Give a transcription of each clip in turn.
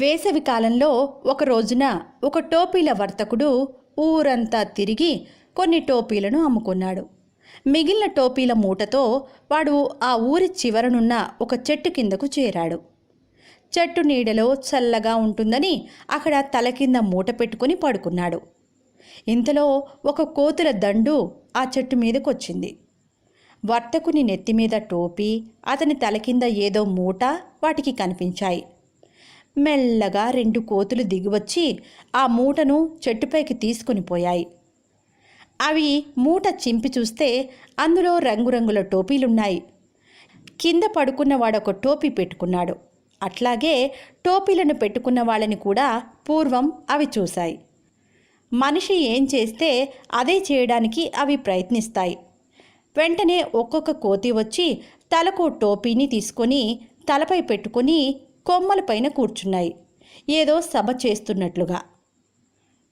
వేసవి కాలంలో ఒక రోజున ఒక టోపీల వర్తకుడు ఊరంతా తిరిగి కొన్ని టోపీలను అమ్ముకున్నాడు. మిగిలిన టోపీల మూటతో వాడు ఆ ఊరి చివరనున్న ఒక చెట్టు కిందకు చేరాడు. చెట్టు నీడలో చల్లగా ఉంటుందని అక్కడ తల కింద మూట పెట్టుకుని పడుకున్నాడు. ఇంతలో ఒక కోతుల దండు ఆ చెట్టు మీదకొచ్చింది. వర్తకుని నెత్తి మీద టోపీ అతని తల కింద ఏదో మూట వాటికి కనిపించాయి. మెల్లగా రెండు కోతులు దిగివచ్చి ఆ మూటను చెట్టుపైకి తీసుకొని పోయాయి. అవి మూట చింపి చూస్తే అందులో రంగురంగుల టోపీలున్నాయి. కింద పడుకున్న వాడొక టోపీ పెట్టుకున్నాడు. అట్లాగే టోపీలను పెట్టుకున్న వాళ్ళని కూడా పూర్వం అవి చూశాయి. మనిషి ఏం చేస్తే అదే చేయడానికి అవి ప్రయత్నిస్తాయి. వెంటనే ఒక్కొక్క కోతి వచ్చి తలకు టోపీని తీసుకొని తలపై పెట్టుకొని కొమ్మలపైన కూర్చున్నాయి. ఏదో సభ చేస్తున్నట్లుగా.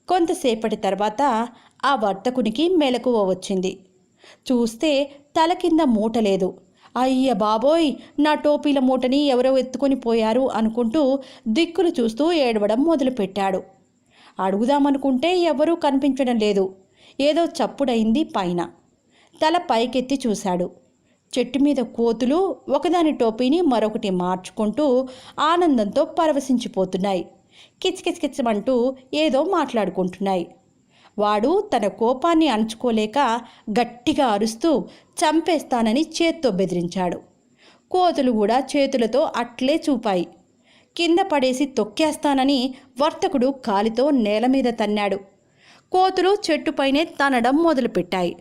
కొంతసేపటి తర్వాత ఆ వర్తకునికి మెలకువ వచ్చింది. చూస్తే తల కింద మూట లేదు. అయ్య బాబోయ్! నా టోపీల మూటని ఎవరో ఎత్తుకొని పోయారు అనుకుంటూ దిక్కులు చూస్తూ ఏడవడం మొదలుపెట్టాడు. అడుగుదామనుకుంటే ఎవరూ కనిపించడం లేదు. ఏదో చప్పుడైంది పైన. తల పైకెత్తి చూశాడు. చెట్టు మీద కోతులు ఒకదాని టోపీని మరొకటి మార్చుకుంటూ ఆనందంతో పరవశించిపోతున్నాయి. కిచకిచకిచమంటూ ఏదో మాట్లాడుకుంటున్నాయి. వాడు తన కోపాన్ని అణుచుకోలేక గట్టిగా అరుస్తూ చంపేస్తానని చేత్తో బెదిరించాడు. కోతులు కూడా చేతులతో అట్లే చూపాయి. కింద పడేసి తొక్కేస్తానని వర్తకుడు కాలితో నేల మీద తన్నాడు. కోతులు చెట్టుపైనే తనడం మొదలుపెట్టాయి.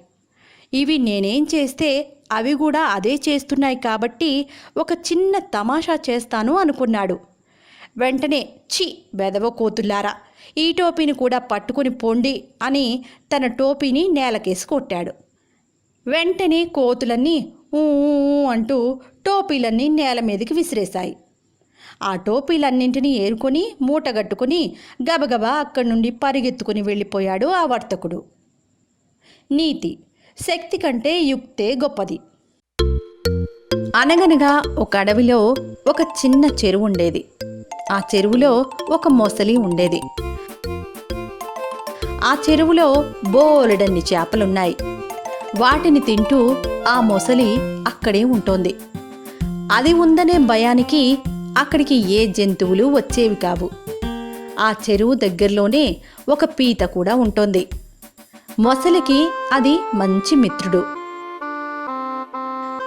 ఇవి నేనేం చేస్తే అవి కూడా అదే చేస్తున్నాయి కాబట్టి ఒక చిన్న తమాషా చేస్తాను అనుకున్నాడు. వెంటనే చి బెదవ కోతుల్లారా ఈ టోపీని కూడా పట్టుకుని పొండి అని తన టోపీని నేలకేసి కొట్టాడు. వెంటనే కోతులన్నీ ఊ ఊ అంటూ టోపీలన్నీ నేల మీదకి విసిరేశాయి. ఆ టోపీలన్నింటినీ ఏరుకొని మూటగట్టుకుని గబగబా అక్కడి నుండి పరిగెత్తుకుని వెళ్ళిపోయాడు ఆ వర్తకుడు. నీతి శక్తి కంటే యుక్తే గొప్పది. అనగనగా ఒక అడవిలో ఒక చిన్న చెరువు ఉండేది. ఆ చెరువులో ఒక మొసలి ఉండేది. ఆ చెరువులో బోలెడన్ని చేపలున్నాయి. వాటిని తింటూ ఆ మొసలి అక్కడే ఉంటోంది. అది ఉందనే భయానికి అక్కడికి ఏ జంతువులు వచ్చేవి కావు. ఆ చెరువు దగ్గరలోనే ఒక పీత కూడా ఉంటుంది. మొసలికి అది మంచి మిత్రుడు.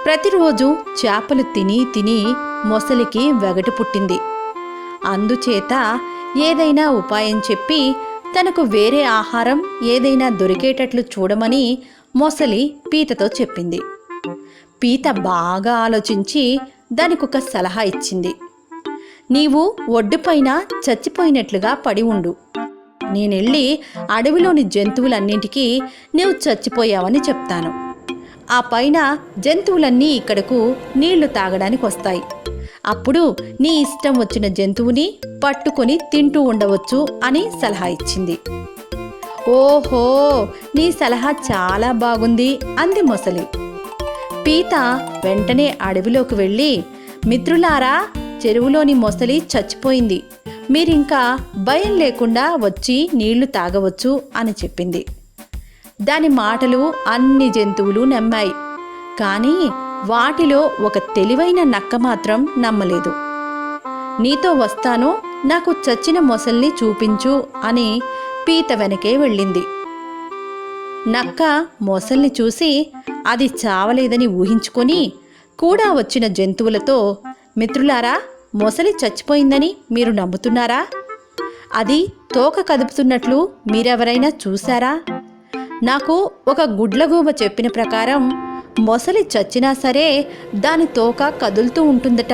ప్రతిరోజు చేపలు తిని తిని మొసలికి వెగటు పుట్టింది. అందుచేత ఏదైనా ఉపాయం చెప్పి తనకు వేరే ఆహారం ఏదైనా దొరికేటట్లు చూడమని మొసలి పీతతో చెప్పింది. పీత బాగా ఆలోచించి దానికొక సలహా ఇచ్చింది. నీవు ఒడ్డుపైన చచ్చిపోయినట్లుగా పడి ఉండు. నేనెళ్ళి అడవిలోని జంతువులన్నింటికీ నువ్వు చచ్చిపోయావని చెప్తాను. ఆ పైన జంతువులన్నీ ఇక్కడకు నీళ్ళు తాగడానికి వస్తాయి అప్పుడు నీ ఇష్టం వచ్చిన జంతువుని పట్టుకొని తింటూ ఉండవచ్చు అని సలహా ఇచ్చింది. ఓహో నీ సలహా చాలా బాగుంది అంది మొసలి. పీత వెంటనే అడవిలోకి వెళ్ళి మిత్రులారా చెరువులోని మొసలి చచ్చిపోయింది. మీరింకా భయం లేకుండా వచ్చి నీళ్ళు తాగవచ్చు అని చెప్పింది. దాని మాటలు అన్ని జంతువులు నమ్మాయి. కానీ వాటిలో ఒక తెలివైన నక్క మాత్రం నమ్మలేదు. నీతో వస్తాను నాకు చచ్చిన మొసల్ని చూపించు అని పీత వెనకే వెళ్ళింది. నక్క మొసల్ని చూసి అది చావలేదని ఊహించుకొని కూడా వచ్చిన జంతువులతో మిత్రులారా మొసలి చచ్చిపోయిందని మీరు నమ్ముతున్నారా? అది తోక కదుపుతున్నట్లు మీరెవరైనా చూశారా? నాకు ఒక గుడ్లగూమ చెప్పిన ప్రకారం మొసలి చచ్చినా సరే దాని తోక కదులుతూ ఉంటుందట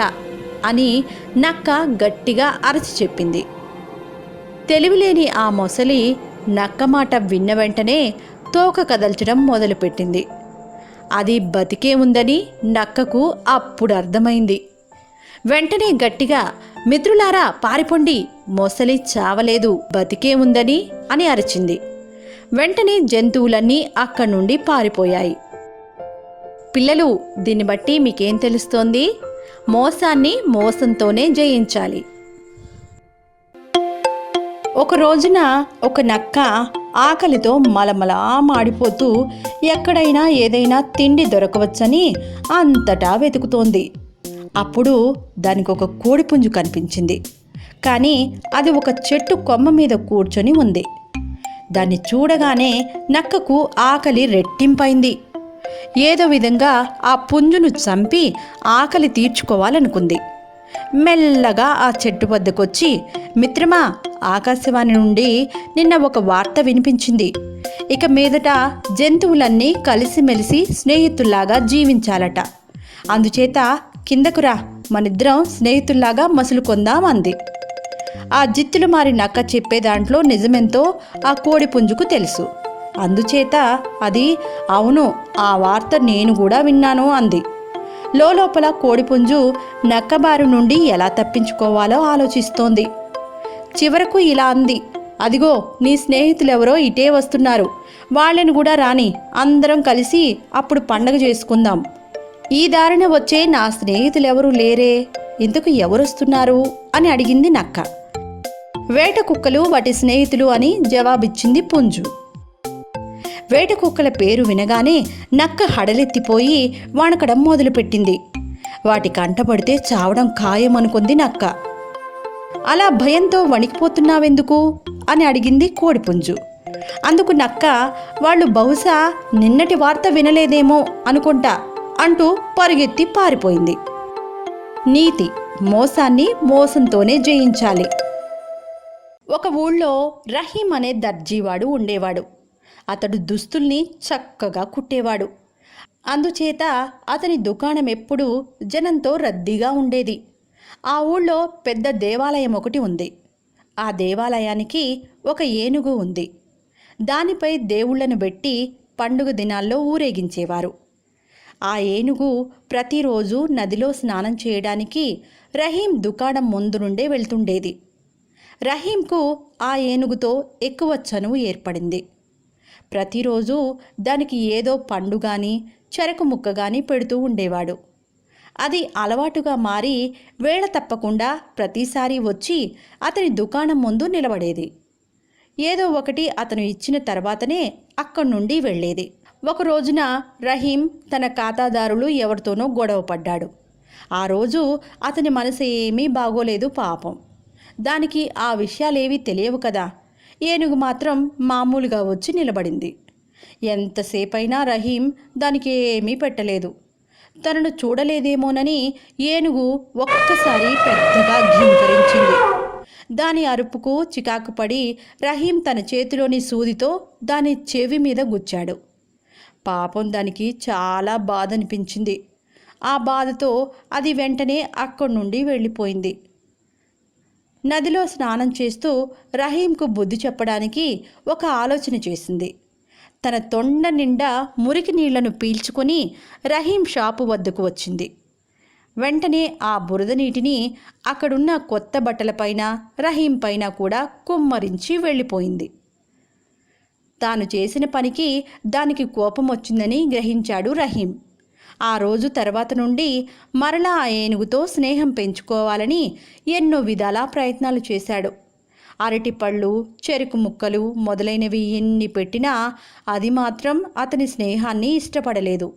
అని నక్క గట్టిగా అరచి చెప్పింది. తెలివిలేని ఆ మొసలి నక్క మాట విన్న వెంటనే తోక కదల్చడం మొదలుపెట్టింది. అది బతికే ఉందని నక్కకు అప్పుడు అర్థమైంది. వెంటనే గట్టిగా మిత్రులారా పారిపోండి మొసలి చావలేదు బతికే ఉందని అని అరిచింది. వెంటనే జంతువులన్నీ అక్కడి నుండి పారిపోయాయి. పిల్లలు దీన్ని బట్టి మీకేం తెలుస్తోంది? మోసాన్ని మోసంతోనే జయించాలి. ఒక రోజున ఒక నక్క ఆకలితో మలమలా మాడిపోతూ ఎక్కడైనా ఏదైనా తిండి దొరకవచ్చని అంతటా వెతుకుతోంది. అప్పుడు దానికి ఒక కోడిపుంజు కనిపించింది. కానీ అది ఒక చెట్టు కొమ్మ మీద కూర్చొని ఉంది. దాన్ని చూడగానే నక్కకు ఆకలి రెట్టింపైంది. ఏదో విధంగా ఆ పుంజును చంపి ఆకలి తీర్చుకోవాలనుకుంది. మెల్లగా ఆ చెట్టు వద్దకొచ్చి మిత్రమా ఆకాశవాణి నుండి నిన్న ఒక వార్త వినిపించింది. ఇక మీదట జంతువులన్నీ కలిసిమెలిసి స్నేహితుల్లాగా జీవించాలట. అందుచేత కిందకురా మనిద్దరం స్నేహితుల్లాగా మసులుకొందాం అంది ఆ జిత్తులు మారి నక్క చెప్పే దాంట్లో నిజమెంతో ఆ కోడి పుంజుకు తెలుసు. అందుచేత అది అవును ఆ వార్త నేను కూడా విన్నాను అంది. లోపల కోడిపుంజు నక్కబారు నుండి ఎలా తప్పించుకోవాలో ఆలోచిస్తోంది. చివరకు ఇలా అంది అదిగో నీ స్నేహితులెవరో ఇటే వస్తున్నారు. వాళ్ళని కూడా రాని అందరం కలిసి అప్పుడు పండగ చేసుకుందాం. ఈ దారిన వచ్చే నా స్నేహితులెవరూ లేరే? ఇంతకు ఎవరొస్తున్నారు? అని అడిగింది నక్క. వేట కుక్కలు వాటి స్నేహితులు అని జవాబిచ్చింది పుంజు. వేట కుక్కల పేరు వినగానే నక్క హడలెత్తిపోయి వణకడం మొదలుపెట్టింది. వాటి కంటపడితే చావడం ఖాయం అనుకుంది నక్క. అలా భయంతో వణికిపోతున్నావెందుకు అని అడిగింది కోడిపుంజు అందుకు నక్క వాళ్ళు బహుశా నిన్నటి వార్త వినలేదేమో అనుకుంటా. అంటూ పరుగెత్తి పారిపోయింది. నీతి మోసాన్ని మోసంతోనే జయించాలి. ఒక ఊళ్ళో రహీం అనే దర్జీవాడు ఉండేవాడు. అతడు దుస్తుల్ని చక్కగా కుట్టేవాడు. అందుచేత అతని దుకాణం ఎప్పుడూ జనంతో రద్దీగా ఉండేది. ఆ ఊళ్ళో పెద్ద దేవాలయం ఒకటి ఉంది. ఆ దేవాలయానికి ఒక ఏనుగు ఉంది. దానిపై దేవుళ్ళను పెట్టి పండుగ దినాల్లో ఊరేగించేవారు. ఆ ఏనుగు ప్రతిరోజు నదిలో స్నానం చేయడానికి రహీం దుకాణం ముందు నుండే వెళ్తుండేది. రహీంకు ఆ ఏనుగుతో ఎక్కువ చనువు ఏర్పడింది. ప్రతిరోజు దానికి ఏదో పండు కానీ చెరకు ముక్క కానీ పెడుతూ ఉండేవాడు. అది అలవాటుగా మారి వేళ తప్పకుండా ప్రతిసారి వచ్చి అతని దుకాణం ముందు నిలబడేది. ఏదో ఒకటి అతను ఇచ్చిన తర్వాతనే అక్కడి నుండి వెళ్ళేది. ఒక రోజున రహీం తన ఖాతాదారులు ఎవరితోనో గొడవ పడ్డాడు. ఆ రోజు అతని మనసు ఏమీ బాగోలేదు పాపం. దానికి ఆ విషయాలేవీ తెలియవు కదా. ఏనుగు మాత్రం మామూలుగా వచ్చి నిలబడింది. ఎంతసేపైనా రహీం దానికి ఏమీ పెట్టలేదు. తనను చూడలేదేమోనని ఏనుగు ఒక్కసారి పెద్దగా ఘీంకరించింది. దాని అరుపుకు చికాకుపడి రహీం తన చేతిలోని సూదితో దాని చెవి మీద గుచ్చాడు. పాపం దానికి చాలా బాధ అనిపించింది ఆ బాధతో అది వెంటనే అక్కడి నుండి వెళ్ళిపోయింది. నదిలో స్నానం చేస్తూ రహీంకు బుద్ధి చెప్పడానికి ఒక ఆలోచన చేసింది. తన తొండ నిండా మురికి నీళ్ళను పీల్చుకొని రహీం షాపు వద్దకు వచ్చింది. వెంటనే ఆ బురద నీటిని అక్కడున్న కొత్త బట్టలపైన రహీం పైన కూడా కుమ్మరించి వెళ్ళిపోయింది. తాను చేసిన పనికి దానికి కోపం వచ్చిందని గ్రహించాడు రహీం. ఆ రోజు తర్వాత నుండి మరలా ఆ ఏనుగుతో స్నేహం పెంచుకోవాలని ఎన్నో విధాలా ప్రయత్నాలు చేశాడు. అరటిపళ్ళు చెరుకు ముక్కలు మొదలైనవి ఎన్ని పెట్టినా అది మాత్రం అతని స్నేహాన్ని ఇష్టపడలేదు.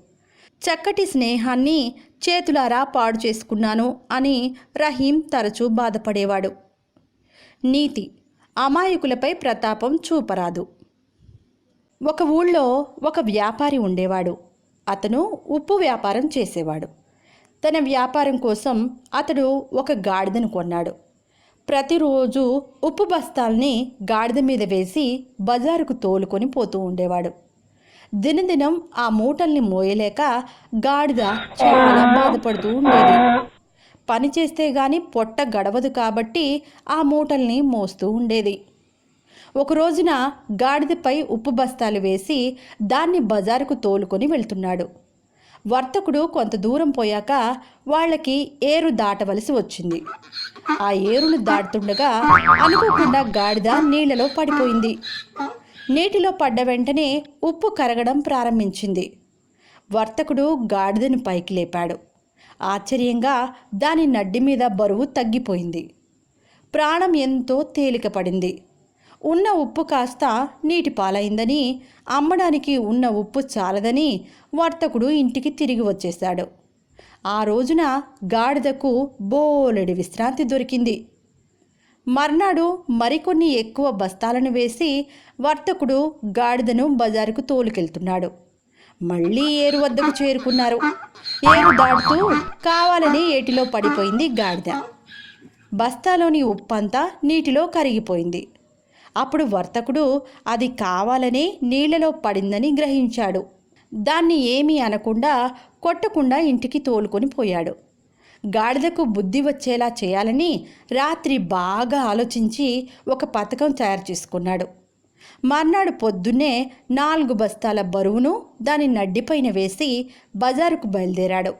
చక్కటి స్నేహాన్ని చేతులారా పాడు చేసుకున్నాను అని రహీం తరచూ బాధపడేవాడు. నీతి అమాయకులపై ప్రతాపం చూపరాదు. ఒక ఊళ్ళో ఒక వ్యాపారి ఉండేవాడు. అతను ఉప్పు వ్యాపారం చేసేవాడు. తన వ్యాపారం కోసం అతడు ఒక గాడిదను కొన్నాడు. ప్రతిరోజు ఉప్పు బస్తాల్ని గాడిద మీద వేసి బజారుకు తోలుకొని పోతూ ఉండేవాడు. దినదినం ఆ మూటల్ని మోయలేక గాడిద చాలా బాధపడుతూ ఉండేది. పని చేస్తే గాని పొట్ట గడవదు కాబట్టి ఆ మూటల్ని మోస్తూ ఉండేది. ఒక రోజున గాడిదపై ఉప్పు బస్తాలు వేసి దాన్ని బజారుకు తోలుకొని వెళ్తున్నాడు. వర్తకుడు కొంత దూరం పోయాక వాళ్ళకి ఏరు దాటవలసి వచ్చింది. ఆ ఏరును దాటుతుండగా అనుకోకుండా గాడిద నీళ్ళలో పడిపోయింది. నీటిలో పడ్డ వెంటనే ఉప్పు కరగడం ప్రారంభించింది. వర్తకుడు గాడిదను పైకి లేపాడు. ఆశ్చర్యంగా దాని నడ్డి మీద బరువు తగ్గిపోయింది. ప్రాణం ఎంతో తేలిక పడింది ఉన్న ఉప్పు కాస్త నీటి పాలైందని అమ్మడానికి ఉన్న ఉప్పు చాలదని వర్తకుడు ఇంటికి తిరిగి వచ్చేశాడు. ఆ రోజున గాడిదకు బోలెడి విశ్రాంతి దొరికింది. మర్నాడు మరికొన్ని ఎక్కువ బస్తాలను వేసి వర్తకుడు గాడిదను బజారుకు తోలుకెళ్తున్నాడు. మళ్ళీ ఏరు వద్దకు చేరుకున్నారు. ఏరు దాటుతూ కావాలని ఏటిలో పడిపోయింది గాడిద. బస్తాలోని ఉప్పంతా నీటిలో కరిగిపోయింది. అప్పుడు వర్తకుడు అది కావాలనే నీళ్ళలో పడిందని గ్రహించాడు. దాన్ని ఏమీ అనకుండా కొట్టకుండా ఇంటికి తోలుకొని పోయాడు. గాడిదకు బుద్ధి వచ్చేలా చేయాలని రాత్రి బాగా ఆలోచించి ఒక పథకం తయారు చేసుకున్నాడు. మర్నాడు పొద్దున్నే నాలుగు బస్తాల బరువును దాని నడ్డిపైన వేసి బజారుకు బయలుదేరాడు.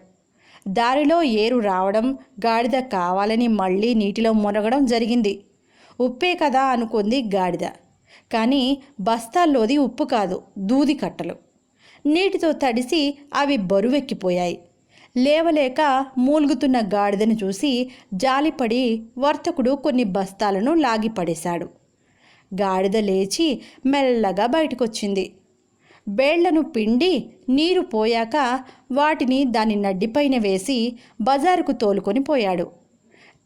దారిలో ఏరు రావడం గాడిద కావాలని మళ్ళీ నీటిలో మునగడం జరిగింది. ఉప్పే కదా అనుకుంది గాడిద. కానీ బస్తాల్లోది ఉప్పు కాదు దూది కట్టలు. నీటితో తడిసి అవి బరువెక్కిపోయాయి. లేవలేక మూలుగుతున్న గాడిదను చూసి జాలిపడి వర్తకుడు కొన్ని బస్తాలను లాగిపడేశాడు. గాడిద లేచి మెల్లగా బయటకొచ్చింది. బేళ్ళను పిండి నీరు పోయాక వాటిని దాని నడ్డిపైన వేసి బజారుకు తోలుకొని పోయాడు.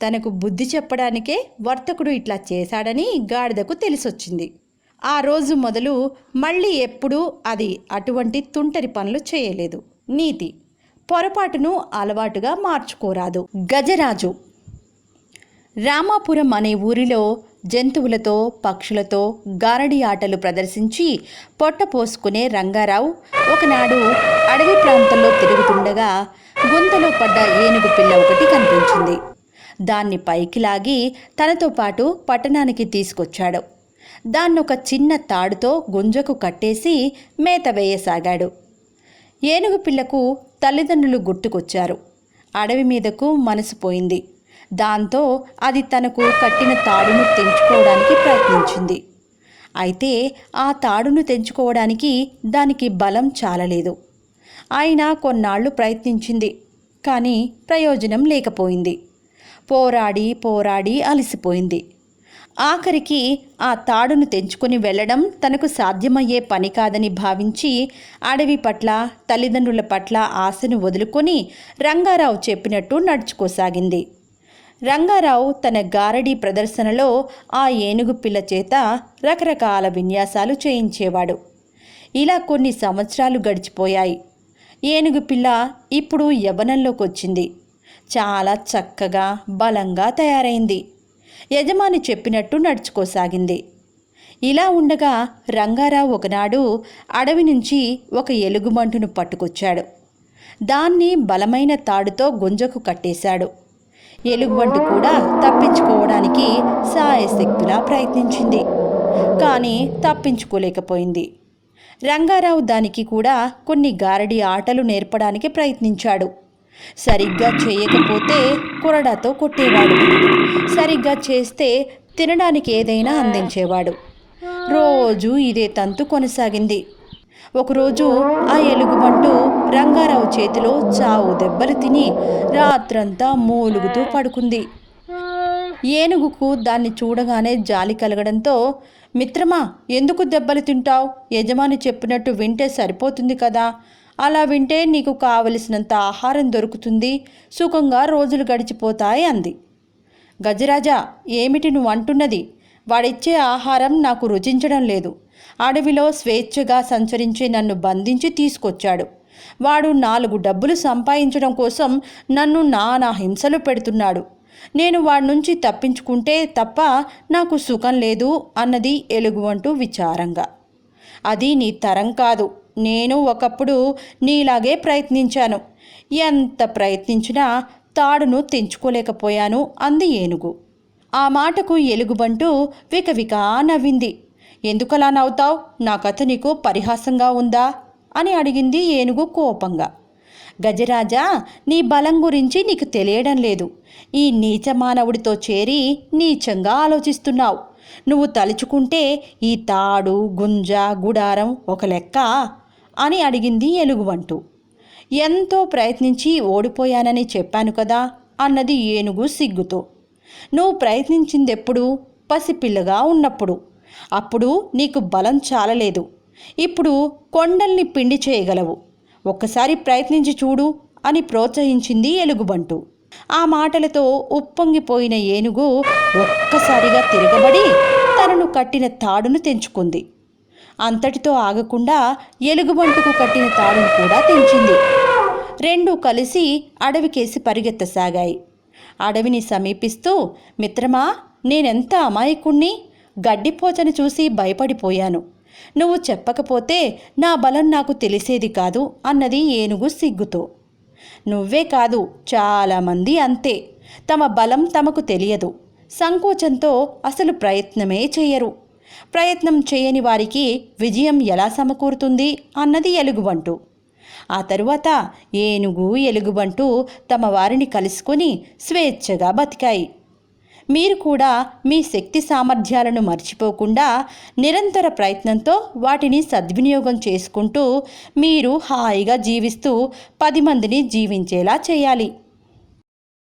తనకు బుద్ధి చెప్పడానికే వర్తకుడు ఇట్లా చేశాడని గాడిదకు తెలిసొచ్చింది. ఆ రోజు మొదలు మళ్ళీ ఎప్పుడూ అది అటువంటి తుంటరి పనులు చేయలేదు. నీతి పొరపాటును అలవాటుగా మార్చుకోరాదు. గజరాజు. రామాపురం అనే ఊరిలో జంతువులతో పక్షులతో గారడి ఆటలు ప్రదర్శించి పొట్ట పోసుకునే రంగారావు ఒకనాడు అడవి ప్రాంతంలో తిరుగుతుండగా గుంతలో పడ్డ ఏనుగు పిల్ల ఒకటి కనిపించింది. దాన్ని పైకి లాగి తనతో పాటు పట్టణానికి తీసుకొచ్చాడు. దాన్నొక చిన్న తాడుతో గుంజకు కట్టేసి మేత వేయసాగాడు. ఏనుగు పిల్లకు తల్లిదండ్రులు గుర్తుకొచ్చారు. అడవి మీదకు మనసు పోయింది. దాంతో అది తనకు కట్టిన తాడును తెంచుకోవడానికి ప్రయత్నించింది. అయితే ఆ తాడును తెంచుకోవడానికి దానికి బలం చాలలేదు. అయినా కొన్నాళ్ళు ప్రయత్నించింది కానీ ప్రయోజనం లేకపోయింది. పోరాడి పోరాడి అలసిపోయింది. ఆఖరికి ఆ తాడును తెంచుకొని వెళ్ళడం తనకు సాధ్యమయ్యే పని కాదని భావించి అడవి పట్ల తల్లిదండ్రుల పట్ల ఆశను వదులుకొని రంగారావు చెప్పినట్టు నడుచుకోసాగింది. రంగారావు తన గారడీ ప్రదర్శనలో ఆ ఏనుగు పిల్ల చేత రకరకాల విన్యాసాలు చేయించేవాడు. ఇలా కొన్ని సంవత్సరాలు గడిచిపోయాయి. ఏనుగు పిల్ల ఇప్పుడు యవనంలోకి వచ్చింది చాలా చక్కగా బలంగా తయారైంది. యజమాని చెప్పినట్టు నడుచుకోసాగింది. ఇలా ఉండగా రంగారావు ఒకనాడు అడవి నుంచి ఒక ఎలుగుబంటును పట్టుకొచ్చాడు. దాన్ని బలమైన తాడుతో గుంజకు కట్టేశాడు. ఎలుగుబంటు కూడా తప్పించుకోవడానికి సాయశక్తులా ప్రయత్నించింది. కానీ తప్పించుకోలేకపోయింది. రంగారావు దానికి కూడా కొన్ని గారడి ఆటలు నేర్పడానికి ప్రయత్నించాడు. సరిగ్గా చేయకపోతే కొరడాతో కొట్టేవాడు. సరిగ్గా చేస్తే తినడానికి ఏదైనా అందించేవాడు. రోజు ఇదే తంతు కొనసాగింది. ఒకరోజు ఆ ఎలుగుబంటు రంగారావు చేతిలో చావు దెబ్బలు తిని రాత్రంతా మూలుగుతూ పడుకుంది. ఏనుగుకు దాన్ని చూడగానే జాలి కలగడంతో మిత్రమా ఎందుకు దెబ్బలు తింటావు? యజమాని చెప్పినట్టు వింటే సరిపోతుంది కదా. అలా వింటే నీకు కావలసినంత ఆహారం దొరుకుతుంది. సుఖంగా రోజులు గడిచిపోతాయి అంది. గజరాజా ఏమిటి నువ్వు అంటున్నది? వాడిచ్చే ఆహారం నాకు రుచించడం లేదు. అడవిలో స్వేచ్ఛగా సంచరించి నన్ను బంధించి తీసుకొచ్చాడు. వాడు నాలుగు డబ్బులు సంపాదించడం కోసం నన్ను నానా హింసలు పెడుతున్నాడు. నేను వాడి నుంచి తప్పించుకుంటే తప్ప నాకు సుఖం లేదు అన్నది ఎలుగు అంటూ విచారంగా. అది నీ తరం కాదు. నేను ఒకప్పుడు నీలాగే ప్రయత్నించాను. ఎంత ప్రయత్నించినా తాడును తెంచుకోలేకపోయాను అంది ఏనుగు. ఆ మాటకు ఎలుగుబంటూ వికవికా నవ్వింది. ఎందుకలా నవ్వుతావు? నా కథ నీకు పరిహాసంగా ఉందా? అని అడిగింది ఏనుగు కోపంగా. గజరాజా నీ బలం గురించి నీకు తెలియడం లేదు. ఈ నీచ మానవుడితో చేరి నీచంగా ఆలోచిస్తున్నావు. నువ్వు తలుచుకుంటే ఈ తాడు గుంజ గుడారం ఒక లెక్క అని అడిగింది ఎలుగుబంటు ఎంతో ప్రయత్నించి ఓడిపోయానని చెప్పాను కదా అన్నది ఏనుగు సిగ్గుతో. నువ్వు ప్రయత్నించిందెప్పుడు? పసిపిల్లగా ఉన్నప్పుడు. అప్పుడు నీకు బలం చాలలేదు. ఇప్పుడు కొండల్ని పిండి చేయగలవు. ఒక్కసారి ప్రయత్నించి చూడు అని ప్రోత్సహించింది ఎలుగుబంటు ఆ మాటలతో ఉప్పొంగిపోయిన ఏనుగు ఒక్కసారిగా తిరగబడి తనను కట్టిన తాడును తెంచుకుంది. అంతటితో ఆగకుండా ఎలుగుబంటుకు కట్టిన తాడును కూడా తెంచింది. రెండు కలిసి అడవికేసి పరిగెత్తసాగాయి. అడవిని సమీపిస్తూ మిత్రమా నేనెంత అమాయకుణ్ణి? గడ్డిపోచని చూసి భయపడిపోయాను. నువ్వు చెప్పకపోతే నా బలం నాకు తెలిసేది కాదు అన్నది ఏనుగు సిగ్గుతో. నువ్వే కాదు చాలామంది అంతే. తమ బలం తమకు తెలియదు. సంకోచంతో అసలు ప్రయత్నమే చేయరు ప్రయత్నం చేయని వారికి విజయం ఎలా సమకూరుతుంది అన్నది ఎలుగుబంటు. ఆ తరువాత ఏనుగు ఎలుగుబంటు తమ వారిని కలుసుకొని స్వేచ్ఛగా బతికాయి. మీరు కూడా మీ శక్తి సామర్థ్యాలను మర్చిపోకుండా నిరంతర ప్రయత్నంతో వాటిని సద్వినియోగం చేసుకుంటూ మీరు హాయిగా జీవిస్తూ పది మందిని జీవించేలా చేయాలి.